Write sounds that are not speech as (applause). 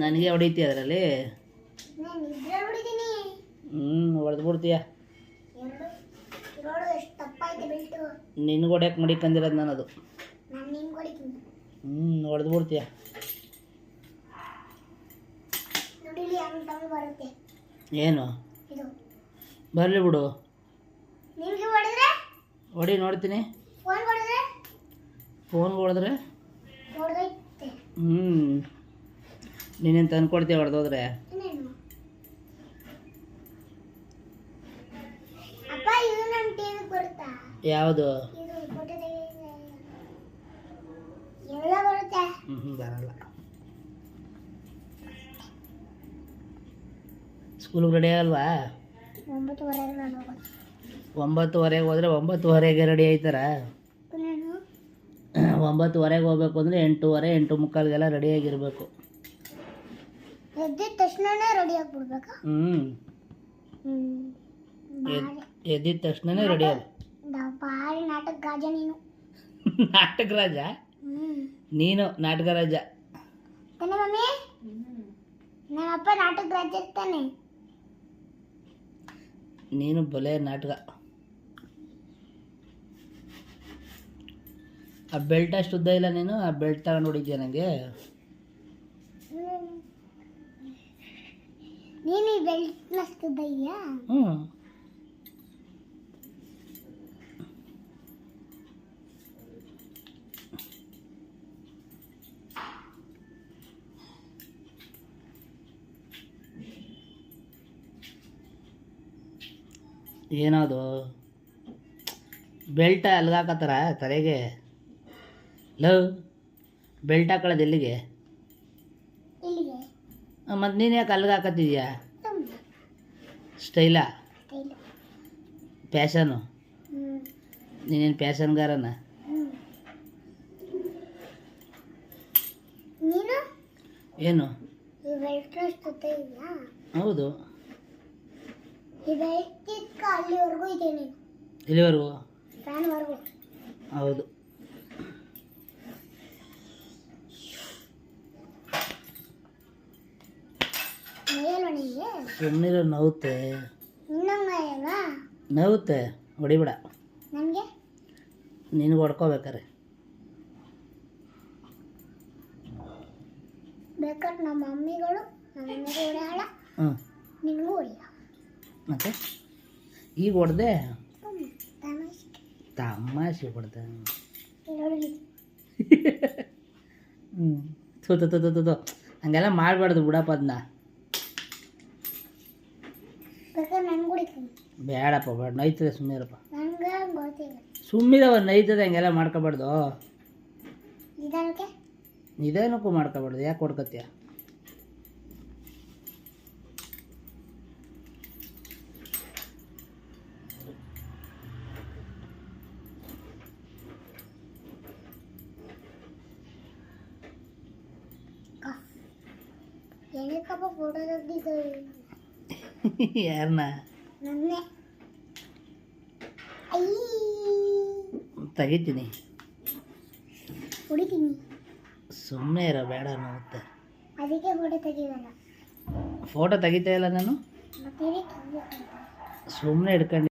ನನಗೆ ಹೊಡೀತಿ ಅದರಲ್ಲಿ? ಹ್ಞೂ ಹೊಡೆದು ಬಿಡ್ತೀಯ? ನಿನ್ಗೆ ಹೊಡ್ಯಕ್ಕೆ ಮಡಿಕಂದಿರೋದು ನಾನು ಅದು ಹ್ಞೂ ಹೊಡೆದು ಬಿಡ್ತೀಯ? ಏನು? ಬರಲಿ ಬಿಡು. ಹೊಡಿ ನೋಡ್ತೀನಿ. ಫೋನ್ ಹೊಡೆದ್ರೆ? ಹ್ಮ್. ನೀನೇನ್ ಹೊಡೆದೈತೆ ಹ್ಞೂ ನೀನೇನು ತಂದ್ಕೊಡ್ತೀಯ ಹೊಡೆದೋದ್ರೆ ಯಾವ್ದು? ಹ್ಞೂ ಬರಲ್ಲ. ಸ್ಕೂಲ್ಗೆ ರೆಡಿ ಆಗಲ್ವಾ? ಒಂಬತ್ತುವರೆಗೆ ಹೋದ್ರೆ ಒಂಬತ್ತುವರೆಗೆ ರೆಡಿ ಆಯ್ತಾರ? ಒಂಬತ್ತುವರೆಗೆ ಹೋಗ್ಬೇಕು ಅಂದರೆ ಎಂಟೂವರೆ ಎಂಟು ಮುಕ್ಕಾಲಿಗೆಲ್ಲ ರೆಡಿಯಾಗಿರಬೇಕು. ಎದ್ದಿದ ತಕ್ಷಣನೇ ರೆಡಿ ಆಗಿಬಿಡ್ಬೇಕಾ? ಹ್ಞೂ ಹ್ಞೂ ಎದ್ ಎದ್ದಿದ ತಕ್ಷಣನೇ ರೆಡಿ ಆಗ. ಭಾರಿ ನಾಟಕ ರಾಜ ನೀನು. (laughs) ನಾಟಕ ರಾಜ? ನೀನು ನಾಟಕ ರಾಜ? ತಾನೆ ಮಮ್ಮಿ? ನಮ್ಮ ಅಪ್ಪ ನಾಟಕ ರಾಜ ಇರ್ತಾನೆ. ನೀನು ಬಲೆ ನಾಟಕ. ಆ ಬೆಲ್ಟ್ ಅಷ್ಟು ಉದ್ದ ಇಲ್ಲ ನೀನು? ಆ ಬೆಲ್ಟ್ ತಗೊಂಡು ಹೊಡಿದ್ಯಾ ನನಗೆ ನೀನು ಈ ಬೆಲ್ಟ್ ನಸ್ತಿದ್ದ ಇದೆಯಾ ಹ್ಞೂ ಏನದು ಬೆಲ್ಟ್ ಅಲ್ಗಾಕತ್ತಾರ ತಲೆಗೆ? ಲವ್. ಬೆಲ್ಟ್ ಹಾಕೊಳ್ಳೋದು ಎಲ್ಲಿಗೆ? ಮತ್ತು ನೀನು ಯಾಕೆ ಅಲ್ಲಿಗೆ ಹಾಕತ್ತಿದ್ಯಾ? ಸ್ಟೈಲಾ? ಪ್ಯಾಷನು? ನೀನೇನು ಪ್ಯಾಷನ್ಗಾರನ? ಏನು? ಹೌದು. ಇಲ್ಲಿವರೆಗೂ? ಹೌದು. ಸುಮ್ಮನಿರೋ ನೋವುತ್ತೆ ನೋವುತ್ತೆ ಹೊಡಿಬೇಡ. ನನಗೆ? ನಿನಗೆ ಹೊಡ್ಕೋಬೇಕಾರೆ. ಬೇಕಾದ್ರೆ ನಮ್ಮ ಮಮ್ಮಿಗಳು ಹೊಡೆಯಲ್ಲ ಹ್ಞೂ. ನಿನಗೂ ಮತ್ತೆ? ಈಗ ಹೊಡೆದೆ? ತಮಾಷೆ. ಹೊಡೆದೆ. ಹ್ಞೂ ಥು ಥು ಥು. ಹಂಗೆಲ್ಲ ಮಾಡಬಾರ್ದು ಬಿಡಪ್ಪ ಅದನ್ನ ಬೇಕಾದ್ರೆ ನನ್ಗೆ ಹೊಡಿತೀನಿ ಬೇಡಪ್ಪ ಬೇಡ. ನೈತದೆ ಸುಮ್ಮನಿರಪ್ಪ ನನಗೆ ಗೊತ್ತಿಲ್ಲ. ಸುಮ್ಮಿರವ ನೈತದೆ ಹಂಗೆಲ್ಲ ಮಾಡ್ಕೋಬಾರ್ದು. ನಿಧಾನಕ್ಕೆ? ನಿಧಾನಕ್ಕೂ ಮಾಡ್ಕೋಬಾರ್ದು. ಯಾಕೆ ಹೊಡ್ಕೊತೀಯ? ಏನಕ್ಕಪ್ಪ ಫೋಟೋ ತೆಗ್ದಿದ್ದು (laughs) ಯಾರನ್ನ ನನ್ನೇ. ತೆಗಿತೀನಿ. ಹೊಡಿತೀನಿ. ಸುಮ್ಮನೆ ಇರೋ ಬೇಡ ಅನ್ನೋತ್ತೆ. ಅದಕ್ಕೆ ಫೋಟೋ ತೆಗಿವಲ್ಲ ಫೋಟೋ ತೆಗಿತಾ ಇಲ್ಲ ನಾನು? ಸುಮ್ಮನೆ ಹಿಡ್ಕೊಂಡು.